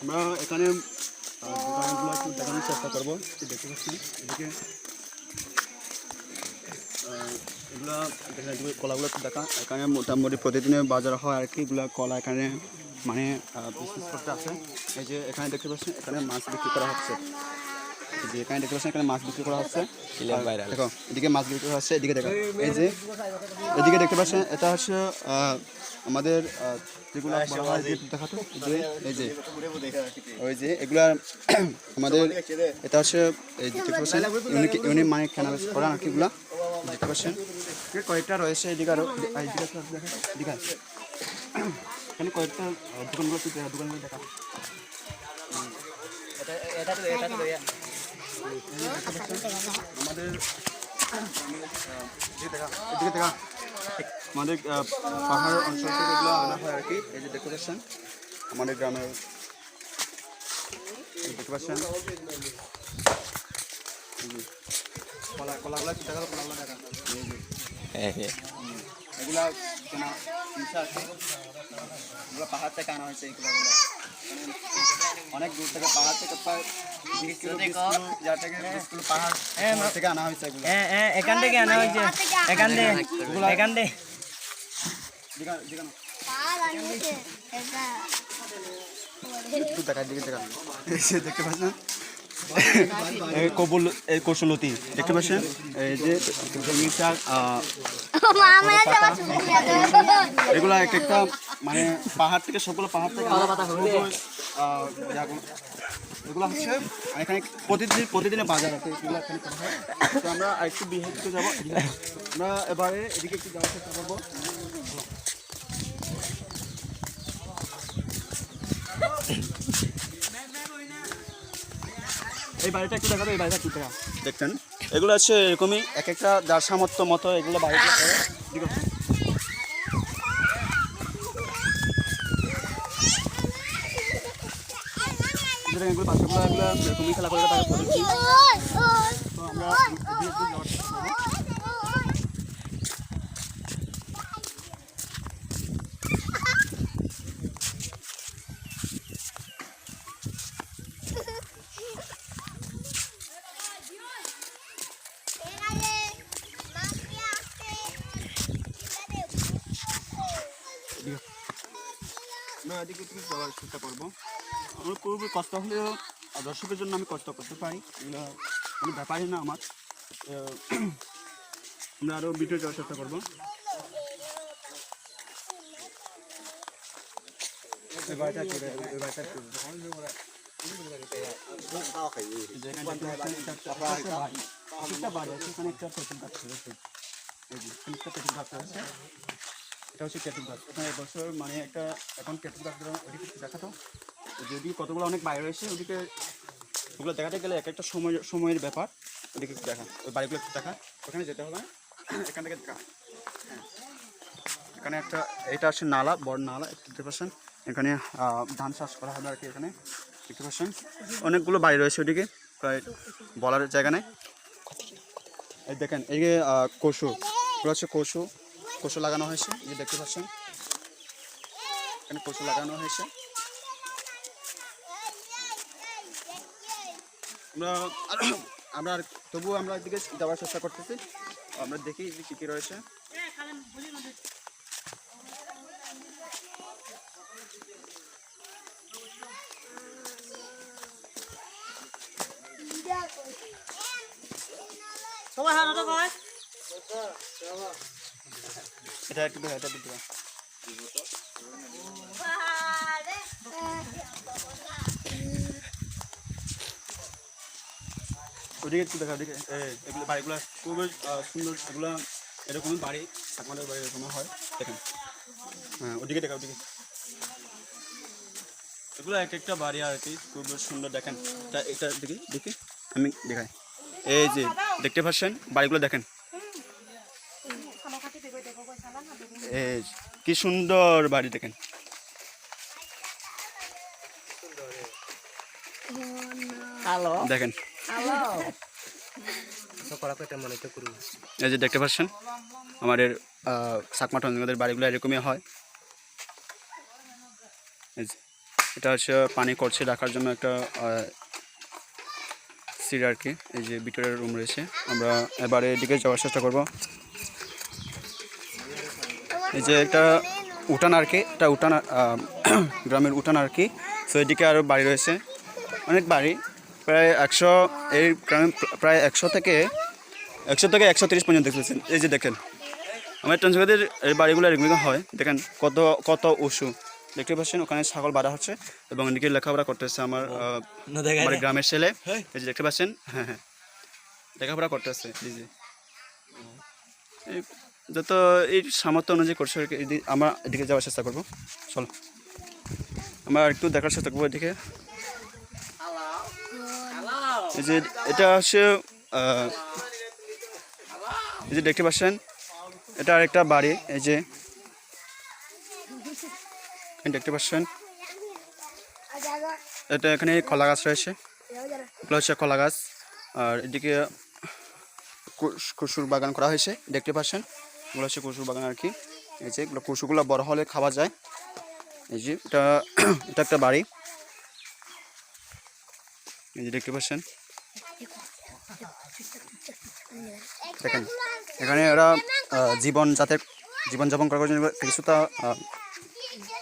আমরা এখানে দোকানগুলো দেখানোর চেষ্টা করব দেখতে পাচ্ছি এদিকে এগুলা এখানে এদিকে কলাগুলো দেখা এখানে মোটামুটি প্রতিদিনে বাজার হয় আর কি এগুলা কলা এখানে মানে বিজনেস করতে আছে এই যে এখানে দেখতে পাচ্ছেন, এখানে মাছ বিক্রি করা হচ্ছে। যে এখানে দেখতে পাচ্ছেন এখানে মাছ বিক্রি করা হচ্ছে। দেখো এদিকে মাছ বিক্রি করা হচ্ছে এদিকে দেখো এই যে এদিকে দেখতে পাচ্ছেন এটা হচ্ছে আমাদের যেগুলো দেখাতো এই যে এই যে ওই যে এগুলা আমাদের এটা হচ্ছে এই দেখতে পাচ্ছেন ইউনিক ইউনিক মানে কেনা করা নাকি এগুলা দেখতে পাচ্ছেন। কয়েকটা রয়েছে এদিকে আরও এদিকে। এখানে কয়েকটা দোকানগুলো একটু দেখা- দোকানগুলো দেখা আমাদের এদিকে দেখা আমাদের পাহাড় অঞ্চল থেকে এগুলো আনা হয় আর কি। এই যে দেখতে পাচ্ছেন আমাদের গ্রামের দেখতে পাচ্ছেন কলা কলাগুলো দেখা কলাগুলো দেখা এগুলা কেনা ইচ্ছা আছে এগুলো পাহাড় থেকে আনা হয়েছে এগুলো অনেক দূর থেকে পাহাড় থেকে প্রায় বিশ কিলো যার থেকে কিলো পাহাড় থেকে আনা হয়েছে এগুলো হ্যাঁ হ্যাঁ এখান থেকে আনা হয়েছে এখান থেকে এখান থেকে দেখতে পাচ্ছেন কবুল এই কৌশলতি। দেখতে পাচ্ছেন? এই যে এগুলো এক একটা মানে পাহাড় থেকে সবগুলো পাহাড় থেকে এগুলো হচ্ছে এখানে প্রতিদিন প্রতিদিনে বাজার আছে এগুলো এখানে তো আমরা আরেকটু বিহার দিকে যাব। আমরা এবারে এদিকে একটু যাওয়ার চেষ্টা করব। এই বাড়িটা একটু দেখাবো এই বাড়িটা একটু দেখা দেখছেন? এগুলো হচ্ছে এরকমই এক একটা যার সামর্থ্য মতো এগুলো বাড়িতে ঠিক আছে এগুলো বাচ্চাগুলো এগুলো এরকমই খেলা করে তাকে তো আমরা এদিকে একটু যাওয়ার চেষ্টা করব। আমার খুবই কষ্ট হলেও দর্শকের জন্য আমি কষ্ট করতে পারি। এগুলো কোনো ব্যাপারই না আমার। আমরা আরও ভিডিও যাওয়ার চেষ্টা করব। একটা-। একটা এটা হচ্ছে তেঁতুল গাছ এখানে এবছর মানে একটা এখন তেঁতুল গাছ ওদিকে দেখাতো। যদি কতগুলো অনেক বাইরে রয়েছে ওদিকে ওগুলো দেখাতে গেলে এক একটা সময় সময়ের ব্যাপার। ওদিকে একটু দেখা, ওই বাড়িগুলো একটু দেখা। ওখানে যেতে হবে। এখান থেকে দেখা। হ্যাঁ। এখানে একটা এটা হচ্ছে নালা, বড় নালা দেখতে পাচ্ছেন। এখানে ধান চাষ করা হবে আর কি এখানে। দেখতে পাচ্ছেন। অনেকগুলো বাড়ি রয়েছে ওদিকে। প্রায় বলার জায়গা নেই। এই দেখেন, এই কচু এগুলো হচ্ছে কচু কচু লাগানো হয়েছে যে দেখতে পাচ্ছেন। এখানে কচু লাগানো হয়েছে। আমরা আমরা তবুও আমরা এদিকে যাওয়ার চেষ্টা করতেছি। আমরা দেখি কী কী রয়েছে। কয় এটা একটু এটা একটু ওদিকে একটু দেখা ওদিকে। এগুলো বাড়িগুলো খুবই সুন্দর, এগুলো এরকমই বাড়ি আমাদের বাড়ি এরকম হয়, দেখেন। হ্যাঁ ওদিকে দেখা ওদিকে। এগুলো এক একটা বাড়ি আর কি, খুব সুন্দর, দেখেন। এটা এটা দেখি দেখি, আমি দেখাই। এই যে, দেখতে পাচ্ছেন? বাড়িগুলো দেখেন এই যে, কি সুন্দর বাড়ি দেখেন। হ্যালো। দেখেন। এই যে দেখতে পাচ্ছেন আমাদের টঞ্জনদের বাড়িগুলো এরকমই হয়। এটা হচ্ছে পানি করছে রাখার জন্য একটা সিট আর কি। এই যে ভিতরের রুম রয়েছে। আমরা এবারে এদিকে যাওয়ার চেষ্টা করব। এই যে একটা উঠান আর কি এটা উঠান গ্রামের উঠান আর কি। তো এদিকে আরও বাড়ি রয়েছে অনেক বাড়ি। প্রায় একশো এই গ্রামে প্রায় একশো থেকে একশো থেকে একশো তিরিশ পর্যন্ত দেখতেছেন। এই যে দেখেন আমার টঞ্চগাদের এই বাড়িগুলো এরকম হয়। দেখেন কত কত উঁচু। দেখতে পাচ্ছেন ওখানে ছাগল বাঁধা হচ্ছে এবং এদিকে লেখাপড়া করতেছে আমার আমার গ্রামের ছেলে। এই যে দেখতে পাচ্ছেন হ্যাঁ হ্যাঁ। লেখাপড়া করতেছে এই যে যত এই সামর্থ্য অনুযায়ী করছে আমরা এদিকে যাওয়ার চেষ্টা করব। চলো। আমরা একটু দেখার চেষ্টা করব এদিকে। এই যে এটা হচ্ছে এই যে দেখতে পাচ্ছেন, এটা আরেকটা বাড়ি, এই যে। দেখতে পাচ্ছেন, এটা এখানে কলা গাছ রয়েছে। এগুলো হচ্ছে কলা গাছ। আর এদিকে কুস- কুসুর বাগান করা হয়েছে, দেখতে পাচ্ছেন। এগুলো হচ্ছে কুসুর বাগান আর কি। এই যে এগুলো কুসুগুলো বড় হলে খাওয়া যায়। এই যে এটা এটা একটা বাড়ি। এই যে দেখতে পাচ্ছেন। দেখেন, এখানে ওরা জীবন যাতে জীবনযাপন করার জন্য কিছুটা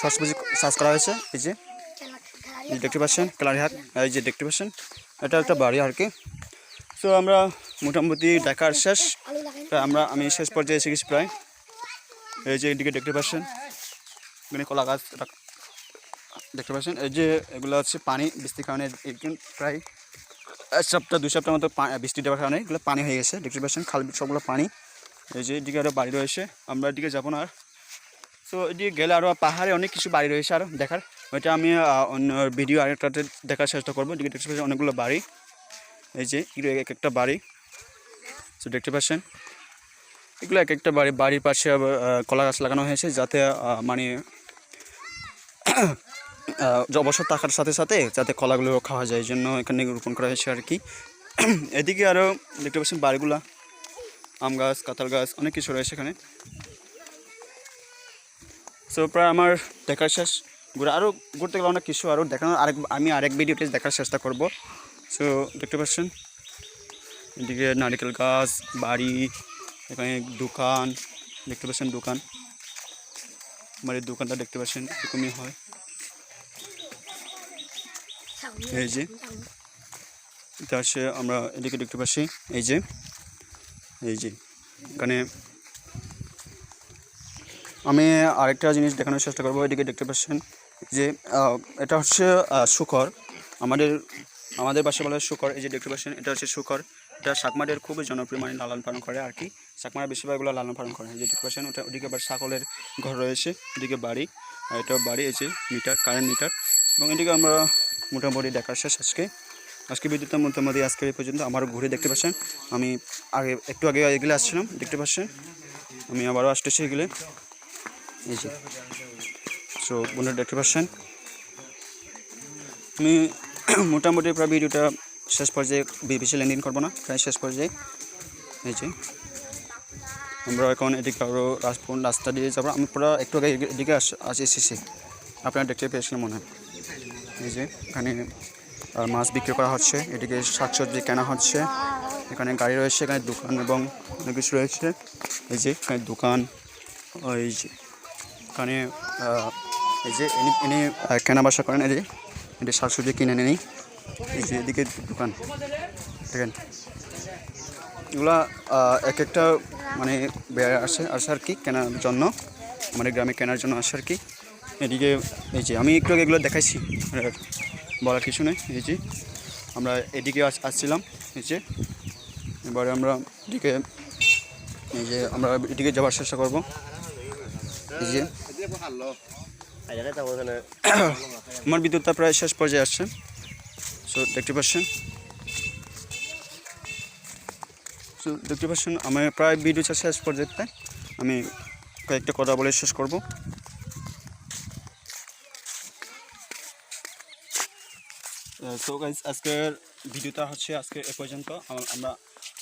সবজি চাষ করা হয়েছে। এই যে দেখতে পাচ্ছেন, কালারিহাট। এই যে দেখতে পাচ্ছেন, এটা একটা বাড়ি আর কি। তো আমরা মোটামুটি দেখার শেষ। প্রায় আমরা, আমি শেষ পর্যায়ে এসে গেছি প্রায়। এই যে এদিকে দেখতে পাচ্ছেন, এখানে কলা গাছ দেখতে পাচ্ছেন। এই যে এগুলো হচ্ছে পানি, বৃষ্টির কারণে প্রায় এক সপ্তাহ, দুই সপ্তাহ মতো বৃষ্টি দেওয়ার কারণে এগুলো পানি হয়ে গেছে। দেখতে পাচ্ছেন খাল, সবগুলো পানি। এই যে এদিকে আরও বাড়ি রয়েছে, আমরা এদিকে যাব না আর। তো এদিকে গেলে আরও পাহাড়ে অনেক কিছু বাড়ি রয়েছে আরও দেখার। ওইটা আমি অন্য ভিডিও আরেকটাতে দেখার চেষ্টা করব। এদিকে দেখতে পাচ্ছেন অনেকগুলো বাড়ি। এই যে এক একটা বাড়ি। তো দেখতে পাচ্ছেন এগুলো এক একটা বাড়ি, বাড়ির পাশে কলা গাছ লাগানো হয়েছে যাতে মানে অবসর থাকার সাথে সাথে যাতে কলাগুলো খাওয়া যায় জন্য এখানে রোপণ করা হয়েছে আর কি এদিকে আরও দেখতে পাচ্ছেন বাড়িগুলা, আম গাছ, কাঁঠাল গাছ, অনেক কিছু রয়েছে এখানে। সো প্রায় আমার দেখার শেষ। ঘুরে আরও ঘুরতে গেলে অনেক কিছু আরও দেখানোর, আরেক, আমি আরেক ভিডিওতে দেখার চেষ্টা করব। সো দেখতে পাচ্ছেন, এদিকে নারিকেল গাছ, বাড়ি এখানে দোকান, দেখতে পাচ্ছেন দোকান। এই দোকানটা দেখতে পাচ্ছেন এরকমই হয়। এই যে, এটা হচ্ছে আমরা এদিকে দেখতে পাচ্ছি, এই যে এই যে, এখানে আমি আরেকটা জিনিস দেখানোর চেষ্টা করব, এদিকে দেখতে পাচ্ছেন যে এটা হচ্ছে শুকর। আমাদের আমাদের বাসা বলা হয় শুকর, এই যে দেখতে পাচ্ছেন, এটা হচ্ছে শুকর। এটা শাকমারের খুবই জনপ্রিয় মানে লালন পালন করে আর কি। শাকমারা বেশিরভাগগুলো লালন পালন করে। যে দেখতে পাচ্ছেন, ওটা ওদিকে আবার ছাগলের ঘর রয়েছে, ওদিকে বাড়ি। আর এটা বাড়ি, এই যে মিটার কারেন্ট মিটার এবং এদিকে আমরা মোটামুটি দেখার শেষ আজকে। আজকে বিদ্যুৎ মোটামুটি আজকে এই পর্যন্ত। আমার ঘুরে দেখতে পাচ্ছেন, আমি আগে, একটু আগে এগুলো আসছিলাম, দেখতে পাচ্ছেন, আমি আবারও আসতেছি এগুলো এই যে সো বন্ধুরা দেখতে পাচ্ছেন, আমি মোটামুটি প্রায় ভিডিওটা শেষ পর্যায়ে বে- বেশি লেনদেন করব না, প্রায় শেষ পর্যায়ে। এই যে, আমরা এখন এদিকে আরও রাজপুর রাস্তা দিয়ে যাব। আমি পুরো একটু আগে এদিকে- আস এসেছি আপনারা দেখতে পেয়েছিলেন মনে হয়। এই যে, এখানে মাছ বিক্রি করা হচ্ছে। এদিকে শাকসবজি কেনা হচ্ছে। এখানে গাড়ি রয়েছে, এখানে দোকান এবং অনেক কিছু রয়েছে। এই যে, এখানে দোকান, ওই যে, এখানে এই যে, এনে এনে কেনা বাসা করেন এই যে। এটি শাকসবজি কিনে নেই। এই যে এদিকে দোকান। দেখেন। এগুলা এক একটা মানে বেড়ে আসে আসে আর কি, কেনার জন্য। আমাদের গ্রামে কেনার জন্য আসে আর কি। এদিকে, এই যে আমি একটু এগুলো দেখাইছি। বলার কিছু নেই। এই যে আমরা এদিকে আসছিলাম। এই যে এবারে আমরা এদিকে, এই যে আমরা এদিকে যাওয়ার চেষ্টা করব। এই যে আমার বিদ্যুৎটা প্রায় শেষ পর্যায়ে আসছে। সো দেখতে পাচ্ছেন? সো দেখতে পাচ্ছেন আমার প্রায় ভিডিওটা শেষ পর্যায়ে আমি কয়েকটা কথা বলে শেষ করব। সো গাইজ আজকের ভিডিওটা হচ্ছে আজকে এ পর্যন্ত। আমরা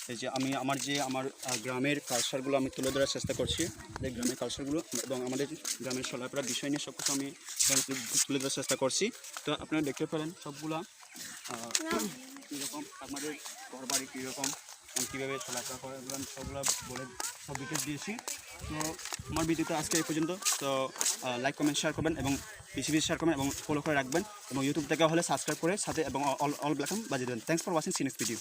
এই যে আমি আমার যে আমার গ্রামের কালচারগুলো আমি তুলে ধরার চেষ্টা করছি এই গ্রামের কালচারগুলো এবং আমাদের গ্রামের চলাফেরা বিষয় নিয়ে সব কিছু আমি তুলে- ধরার চেষ্টা করছি। তো আপনারা দেখতে পেলেন সবগুলা কীরকম, আমাদের ঘর বাড়ি কীরকম কীভাবে চলাফেরা করে এগুলো আমি সবগুলো বলে, সব ডিটেলস দিয়েছি। তো আমার ভিডিওটা আজকে এই পর্যন্ত। তো লাইক কমেন্ট শেয়ার করবেন এবং বেশি বেশি শেয়ার করবেন এবং ফলো করে রাখবেন এবং ইউটিউব থেকে হলে সাবস্ক্রাইব করে সাথে এবং অল অল ব্ল্যাকম বাজিয়ে দেবেন। থ্যাংকস ফর ওয়াচিং সিনেক্স ভিডিও